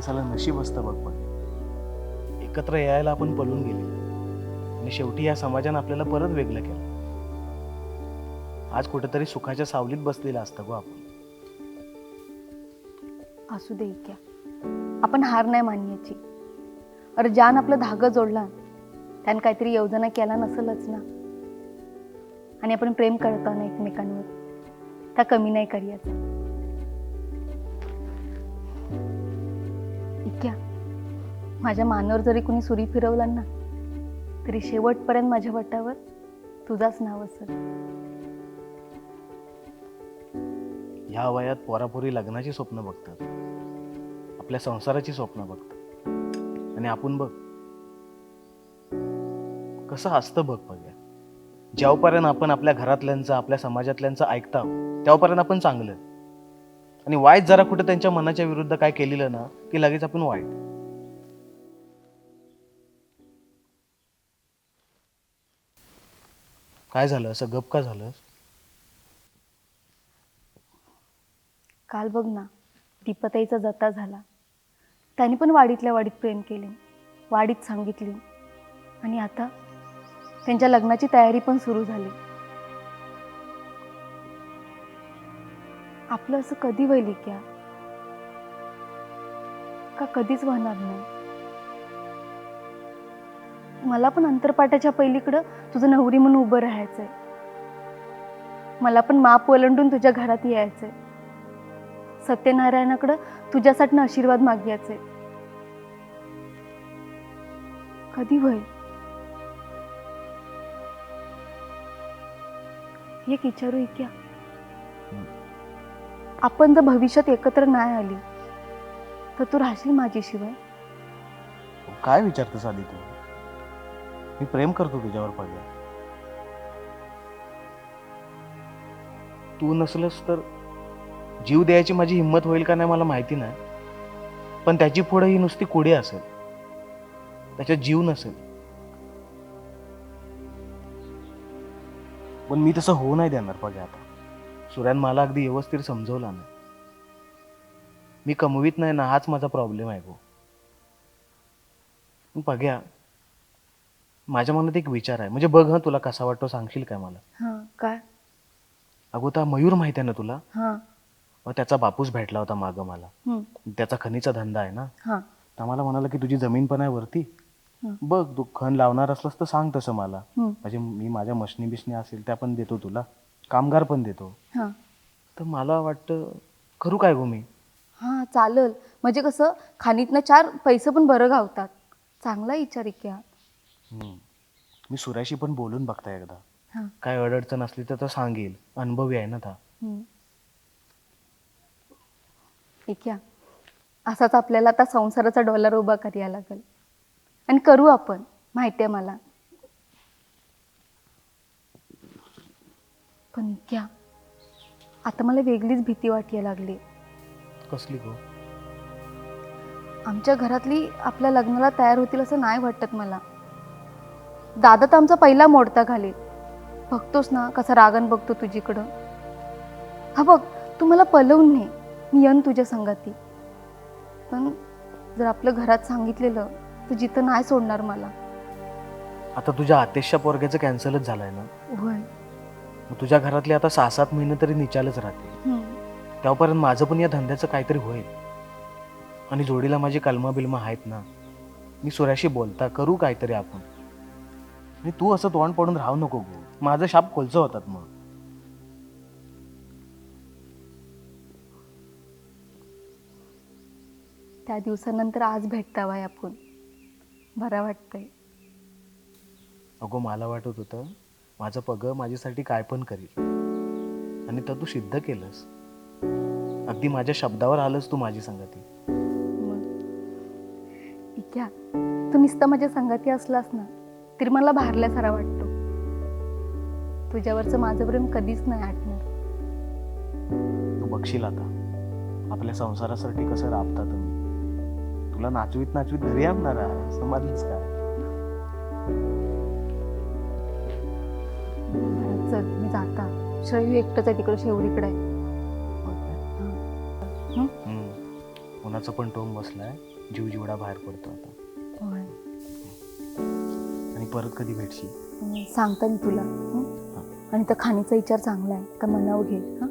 माणसाला नशीब असतं बघ पण. एकत्र यायला आपण पळून गेले. आणि शेवटी या समाजानं आपल्याला परत वेगळं केलं. आज कुठेतरी सुखाच्या सावलीत बसलेलं असतं गो आपण. असू दे क्या आपण हार नाही मानण्याची अरे जान आपलं धागं जोडला त्यानं काहीतरी योजना केला नसेलच ना. आणि आपण प्रेम करतो ना एकमेकांवर. त्या कमी नाही करूयाचा. माझ्या मानावर जरी कुणी सुरी फिरवलं ना तरी शेवटपर्यंत माझ्या वटावर तुझाच नाव असेल. ह्या वयात पोरापोरी लग्नाची स्वप्न बघतात. आपल्या संसाराची स्वप्न बघतात. आणि आपण बघ कसं असतं बघ बघ्या. ज्यापर्यंत आपण आपल्या घरातल्यांचं आपल्या समाजातल्यांचं ऐकता त्यापर्यंत आपण चांगलं. आणि वाईट जरा कुठं त्यांच्या मनाच्या विरुद्ध काय केलेलं ना की लगेच आपण वाईट. काय झालं? असं गप का झालं काल बघ ना दीपताईचा जता झाला. त्याने पण वाडीतल्या वाडीत प्रेम केले वाडीत सांगितली. आणि आता त्यांच्या लग्नाची तयारी पण सुरू झाली. आपलं असं कधी होईल क्या का कधीच वाहणार नाही? मला पण अंतरपाटाच्या पहिलीकडं तुझं नवरी म्हणून उभं राहायचंय. मला पण माप ओलांडून तुझ्या घरात यायचंय. सत्यनारायणाकडं तुझ्यासाठी आशीर्वाद मागायचे कधी होईल? एक विचारू इक्या. आपण जर भविष्यात एकत्र नाही आली तर तू राहशील माझ्याशिवाय? काय विचारतेस आधी तू? मी प्रेम करतो तुझ्यावर पडल्या तू नसलस तर जीव द्यायची माझी हिंमत होईल का नाही मला माहिती नाही. पण त्याची पुढे ही नुसती कोडी असेल. त्याच्यात जीव नसेल. पण मी तसं होऊ नाही देणार पग्या आता. सुर्यान मला अगदी व्यवस्थित समजवला नाही. मी कमवीत नाही ना हाच माझा प्रॉब्लेम आहे गो. पण पग्या माझ्या मनात एक विचार आहे. म्हणजे बघ हं तुला कसा वाटतो सांगशील काय मला? हां काय? अगोदर मयूर माहिती आहे ना तुला? हां. मग त्याचा बापूस भेटला होता मागं मला. हं, त्याचा खनीचा धंदा आहे ना? हां. तर मला म्हणाला की तुझी जमीन पण आहे वरती. हं. बघ तू खण लावणार असलास तर सांग तसं मला. हं, म्हणजे मी माझ्या मशनी बिशनी असेल त्या पण देतो तुला. कामगार पण देतो. हां. तर मला वाटतं करू काय गो मी? हां चालल. म्हणजे कसं खाणीतनं चार पैसे पण बरं गावतात चांगला विचार आहे क्या हम्म. मी सुऱ्याशी पण बोलून बघता एकदा. हां. काय अडचण असली तर तो सांगेल. अनुभवी आहे ना था. हम्म. ठीक आहे. असाच आपल्याला आता संसाराचा डॉलर उभा करायला लागेल. आणि करू आपण. माहिती आहे मला. पण क्या? आता मला वेगळीच भीती वाटायला लागली. कसली गो? आमच्या घरातली आपल्या लग्नाला तयार होतील असं नाही वाटत मला. दादा तर आमचा पहिला मोडता घालेल बघतोस ना कसा रागण बघतो तुझीकडं. हा बघ तू मला पलवून ने. मी येईन तुझ्या संगाती. पण जर आपलं घरात सांगितलेलं तर जिथं नाही सोडणार मला. आता तुझ्या आतेशच्या पोरग्याचं कॅन्सलच झालंय ना? होय. मग तुझ्या घरातले आता सहा सात महिने तरी निचालच राहतील. हम्म. तेव्हापर्यंत माझं पण या धंद्याचं काहीतरी होईल. आणि जोडीला माझी कलमा बिलमा आहेत ना? मी सुऱ्याशी बोलता करू काहीतरी आपण? आणि तू असं तोंड पडून राहू नको गो. माझं शाप कोलचं होतात मग. त्या दिवसानंतर आज भेटतावाय आपण बरं वाटतंय. अगो मला वाटत होतं माझं पग माझ्यासाठी काय पण करील. आणि तर तू सिद्ध केलंस. अगदी माझ्या शब्दावर आलंस तू माझी संगती. मग? इक्या तू नुसतं माझ्या संगाती असलास ना तरी मला भारल्यासारा वाटतो. तुझ्यावरचं माझं प्रेम कधीच नाही आटणार. तू बघशील आता. आपल्या संसारासाठी कसं राबता तुम्ही? तुला नाचवीत नाचवीत घरी आणणार आहे. समजलीस काय? चल मी जाता. श्रेयू एकटंच आहे तिकडे शेवरीकडे आहे? हं? मनाचं पण टोम बसलाय. जीव जीवडा बाहेर पडतो आता. परत कधी भेटशील? सांगते मी तुला. हं? आणि त्या खाणीचा विचार चांगला आहे. का मनावर घे. हां?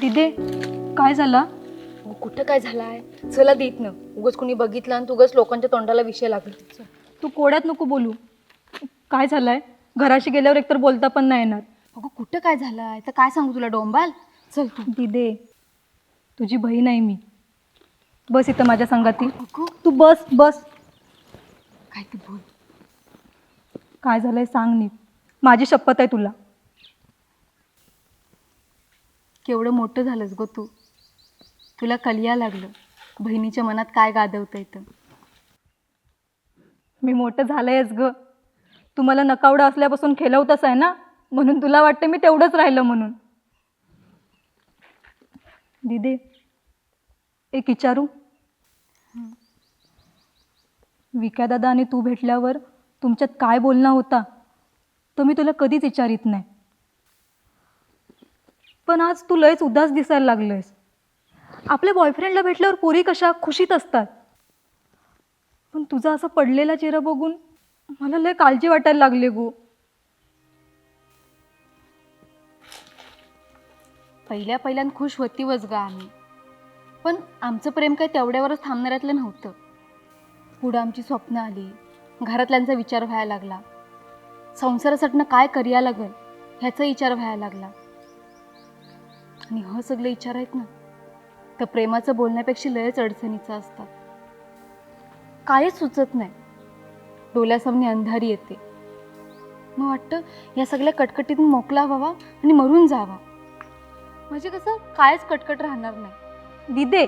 दिदे काय झाला? अहो, कुठं काय झालाय? चला देत ना उगच कुणी बघितलं आणि उगच लोकांच्या तोंडाला विषय लागला तू कोड्यात नको बोलू. काय झालंय? घराशी गेल्यावर एकतर बोलता पण नाही येणार. अगं कुठं काय झालंय? तर काय सांगू तुला डोंबाल? चल तू. दिदे तुझी बहीण आहे मी. बस इथं माझ्या संगाती. अगं. तू बस बस. काय ते बोल. काय झालंय सांग नीट. माझी शपथ आहे तुला. केवढं मोठं झालंस गो तू. तुला कलिया लागलं. बहिणीच्या मनात काय गादवतं येतं मी मोठं झालंयच ग. तू मला नकावडं असल्यापासून खेळवतच आहे ना? म्हणून तुला वाटतं मी तेवढंच राहिलं म्हणून. दिदे एक विचारू? विका दादा आणि तू भेटल्यावर तुमच्यात काय बोलणं होता तो मी तुला कधीच विचारित नाही. पण आज तू लयच उदास दिसायला लागलंयस. आपल्या बॉयफ्रेंडला भेटल्यावर पोरी कशा खुशीत असतात. पण तुझा असा पडलेला चेहरा बघून मला लय काळजी वाटायला लागली गो. पहिल्या पहिल्यान खुश होती वच गा आम्ही. पण आमचं प्रेम काही तेवढ्यावरच थांबणाऱ्यातलं नव्हतं. पुढं आमची स्वप्न आली घरातल्यांचा विचार व्हायला लागला. संसारासाठी काय करिया लागल ह्याचा विचार व्हायला लागला. आणि ह सगळे विचार आहेत ना. तर प्रेमाचं बोलण्यापेक्षा लयच अडचणीचं असतात काहीच सुचत नाही. डोळ्यासामने अंधारी येते. मग वाटतं या सगळ्या कटकटीतून मोकला व्हावा आणि मरून जावा. म्हणजे कसं? कायच कटकट राहणार नाही. दिदे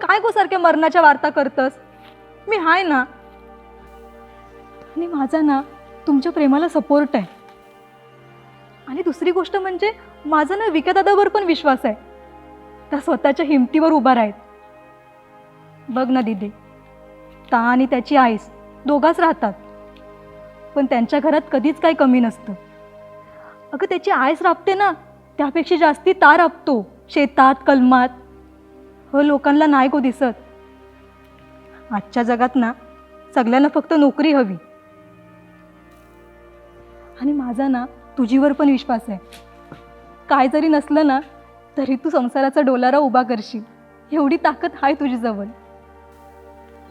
काय गो सारख्या मरणाच्या वार्ता करतस? मी हाय ना. आणि माझा ना तुमच्या प्रेमाला सपोर्ट आहे. आणि दुसरी गोष्ट म्हणजे माझा ना विकदादावर पण विश्वास आहे. त्या स्वतःच्या हिमतीवर उभा राहत बघ ना दिदी ता आणि त्याची आईस दोघाच राहतात पण त्यांच्या घरात कधीच काही कमी नसतं. अगं त्याची आईस राबते ना त्यापेक्षा जास्ती ता राबतो शेतात कलमात. हो लोकांना नाही गो दिसत. आजच्या जगात ना सगळ्यांना फक्त नोकरी हवी. आणि माझा ना तुझीवर पण विश्वास आहे. काय जरी नसलं ना तरी तू संसाराचा डोलारा उभा करशील. एवढी ताकद आहे तुझीजवळ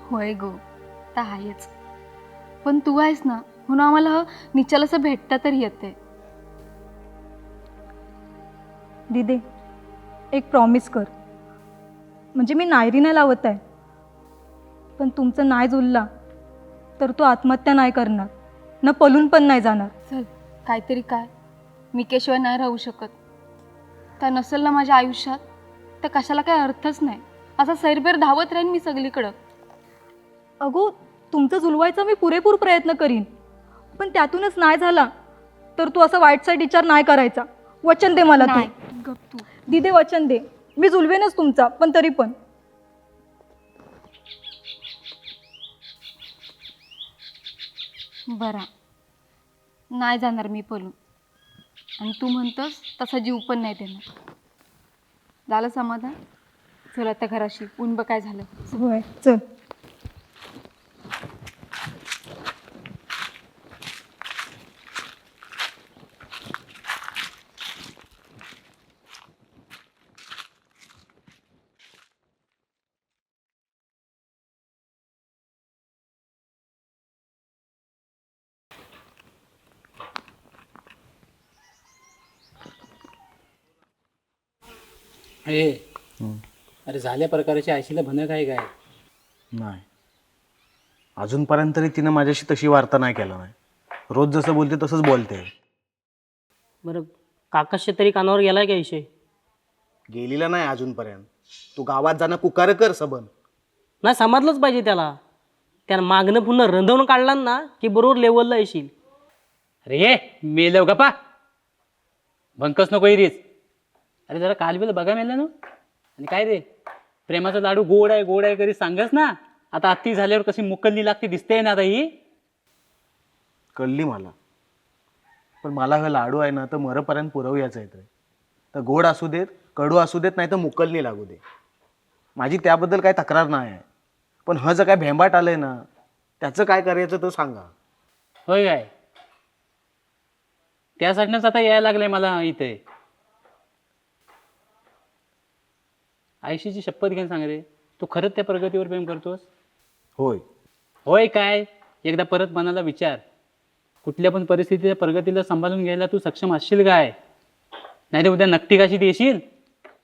होय गो तर आहेच. पण तू आहेस ना म्हणून आम्हाला निचाल असं भेटता तरी येते दिदे एक प्रॉमिस कर. म्हणजे मी नायरी नाही लावत आहे. पण तुमचं नाही जुळला तर तो आत्महत्या नाही करणार. न पलून पण नाही जाणार. चल. काहीतरी काय. मी केशिवाय नाही राहू शकत. त्या नसेल ना माझ्या आयुष्यात तर कशाला काही अर्थच नाही. असा सैरभेर धावत राहीन मी सगळीकडं. अगो तुमचं जुलवायचा मी पुरेपूर प्रयत्न करीन. पण त्यातूनच नाही झाला तर तू असं वाईट साईड विचार नाही करायचा. वचन दे मला तू. नाही गप तू. दिदे वचन दे. मी जुलवेनच तुमचा पण तरी पण. बरा. नाही जाणार मी पळून आणि तू म्हणतोस तसा जीव पण नाही देणार. झालं समाधान? चल आता घराशी उंब बघ काय झालं. होय चल. हे. अरे झाल्या प्रकारच्या आयशीला भनक आहे काय? नाही. अजूनपर्यंत तरी तिनं माझ्याशी तशी वार्ता नाही केला नाही. रोज जसं बोलते तसंच बोलते. बरं काकाशच्या तरी कानावर गेलाय का विषय? गेलेला नाही अजूनपर्यंत. तू गावात जाणं कुकार कर सबन. नाही समजलंच पाहिजे त्याला. त्याला मागणं पुन्हा रंधवून काढला ना की बरोबर लेवलला येशील. अरे ये मेलं गप्पा. भंकस नको इरीच अरे जरा काल बिल बघा मेलं ना. आणि काय रे? प्रेमाचा लाडू गोड आहे गोड आहे कधी सांगस ना. आता आत्ती झाल्यावर कशी मुकलनी लागते दिसते ना आता ही. कळली मला. पण मला हा लाडू आहे ना तर मरपर्यंत पुरवयाचं तर तर गोड असू देत कडू असू देत नाही तर मुकलनी लागू दे. माझी त्याबद्दल काही तक्रार नाही आहे. पण ह जर काय भेंबाट आलंय ना त्याचं काय करायचं तर सांगा. होय काय? त्यासाठीच आता यायला लागलंय मला इथे. आयशीची शपथ घेऊन सांग रे. तू खरंच त्या प्रगतीवर प्रेम करतोस? होय. होय काय? एकदा परत मनाला विचार. कुठल्या पण परिस्थितीच्या प्रगतीला सांभाळून घ्यायला तू सक्षम असशील काय? नाही तर उद्या नक्की कशी देशील?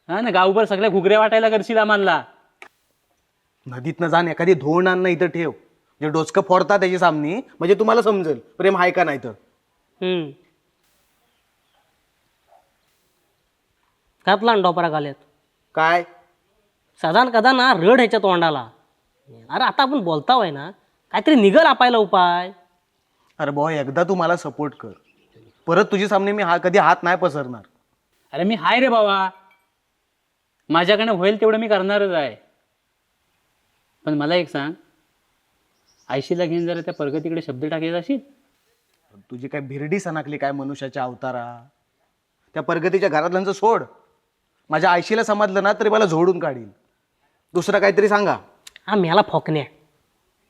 हा ना गावभर सगळ्या घुगऱ्या वाटायला करशील आम्हाला. नदीतनं जाण एखादी धोण आण इथं ठेव. जे डोचकं फोडता त्याची सामनी म्हणजे तुम्हाला समजेल. प्रेम आहे का नाही तर. हम्म. घातला ना डोपरा घाल्यात काय? सदान कदा ना रड ह्याच्या तोंडाला. अरे आता आपण बोलतावय ना काहीतरी निघल आपायला उपाय. अरे बॉय एकदा तू मला सपोर्ट कर. परत तुझी सामने मी हा कधी हात नाही पसरणार. अरे मी हाय रे बाबा. माझ्याकडनं होईल तेवढं मी करणारच आहे. पण मला एक सांग. आयशीला घेऊन जरा त्या प्रगतीकडे शब्द टाकायचा असेल तुझी काय भिरडी सणाकली काय मनुष्याच्या अवतारा? त्या प्रगतीच्या घरातल्यांचं सोड. माझ्या आयशीला समजलं ना तरी मला झोडून काढील. दुसरं काहीतरी सांगा. हा म्याला फोकण्या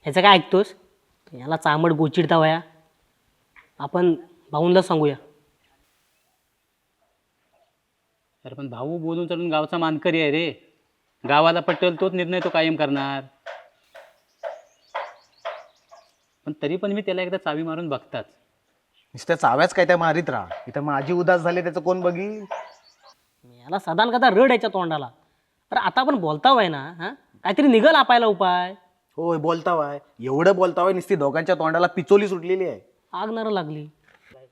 ह्याचं काय ऐकतोस? याला चामड गोचिडता वया आपण भाऊंला सांगूया. अरे पण भाऊ बोलून चढून गावचा मानकरी आहे रे. गावाला पटेल तोच निर्णय तो कायम करणार. पण तरी पण मी त्याला एकदा चावी मारून बघताच. नुसत्या चाव्याच काय त्या मारीत राहा. इथं माझी उदास झाली त्याचं कोण बघील? याला सदान कदा रड ह्याच्या तोंडाला. अरे आता आपण बोलतावय ना हा? काहीतरी निघल आपायला उपाय. होय बोलतावाय एवढं बोलतावाय नुसती दोघांच्या तोंडाला पिचोली सुटलेली आहे. आग नर लागली.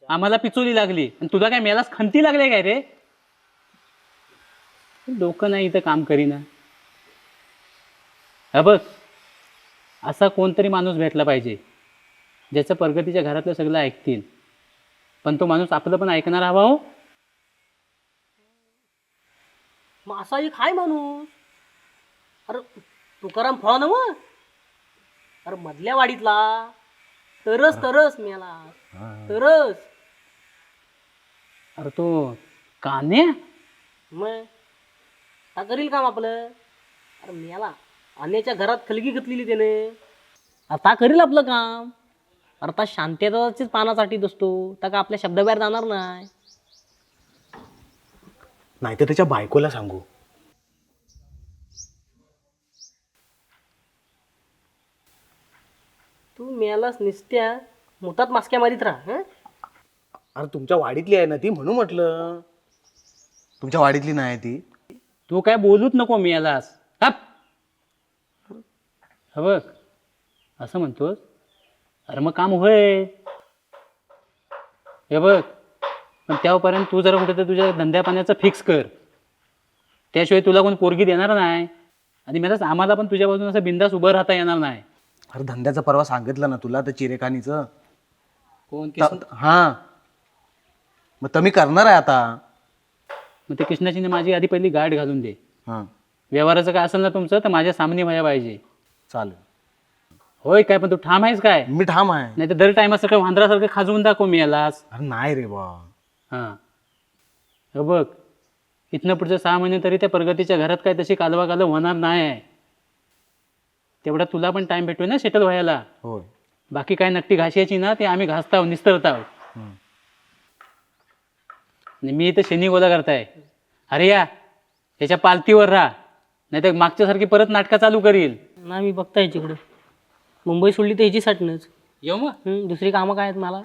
आम्हाला पिचोली लागली. आणि तुझा काय मेलाच खंती लागले काय रे? डोकं नाही इथं काम करीना. हा बघ असा कोणतरी माणूस भेटला पाहिजे ज्याचं प्रगतीच्या घरातलं सगळं ऐकतील. पण तो माणूस आपलं पण ऐकणार हवा हो. मग असा एक हाय माणूस. अरे तुकाराम फळा नव अरे मधल्या वाडीतला. तरच तरच मेला. तरच अरे तो कान्या मग? का करील काम आपलं? अरे मेला. अन्याच्या घरात खलगी घेतलेली त्याने. आता करील आपलं काम. अरे आता शांतताचीच पानासाठी असतो तर का आपल्या शब्दाबाहेर जाणार नाही? नाही तर त्याच्या बायकोला सांगू. तू मेलास निसत्या मुतात मास्क्या मारीत राहा हं? अरे तुमच्या वाडीतली आहे ना ती म्हणून म्हटलं. तुमच्या वाडीतली नाही ती. तू काय बोलूच नको मी यालास हप हा बघ असं म्हणतोस? अरे मग काम होय. हे बघ. पण त्यापर्यंत तू जरा कुठे तुझ्या धंद्या पाण्याचं फिक्स कर. त्याशिवाय तुला कोण पोरगी देणार नाही. आणि मला आम्हाला पण तुझ्या बाजून असं बिंदास उभं राहता येणार नाही. अरे धंद्याचं परवा सांगितलं ना तुला तर चिरेखानीचं कोण? हा. मग तर मी करणार आहे आता. मग ते कृष्णाची माझी आधी पहिली गाठ घालून दे. हां. व्यवहाराचं काय असेल ना तुमचं तर माझ्या सामने व्हायला पाहिजे. चालेल. होय काय पण तू ठाम आहेस काय? मी ठाम आहे. नाही तर दर टायमासारखं वांद्रासारखं खाजवून दाखव मी यालाच अरे नाही रे बा. हां. हे बघ इथनं पुढचं सहा महिने तरी त्या प्रगतीच्या घरात काय तशी कालवा कालव होणार नाही आहे तेवढा तुला पण टाईम भेटतोय ना सेटल व्हायला होय. बाकी काय नक्की घासायची ना ते आम्ही घासताव निस्तरताव हम्म. आणि मी इथं शनी गोला करताय. अरे या त्याच्या पालतीवर राहा. नाही तर मागच्यासारखी परत नाटकं चालू करील. ना मी बघताय तिकडं. मुंबई सोडली तर ह्याचीसाठीच येऊ मग. दुसरी कामं काय आहेत मला?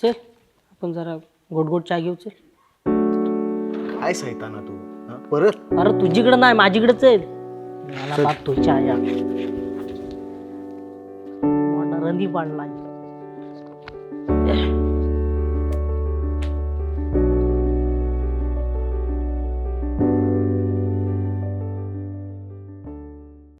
चल. आपण जरा गोट चहा घेऊ चल काय सैताना तू? हं? परत? अरे तुझीकडं नाही माझीकडे चल मला बाप तो चहा या. मोठा रंदी पाडला.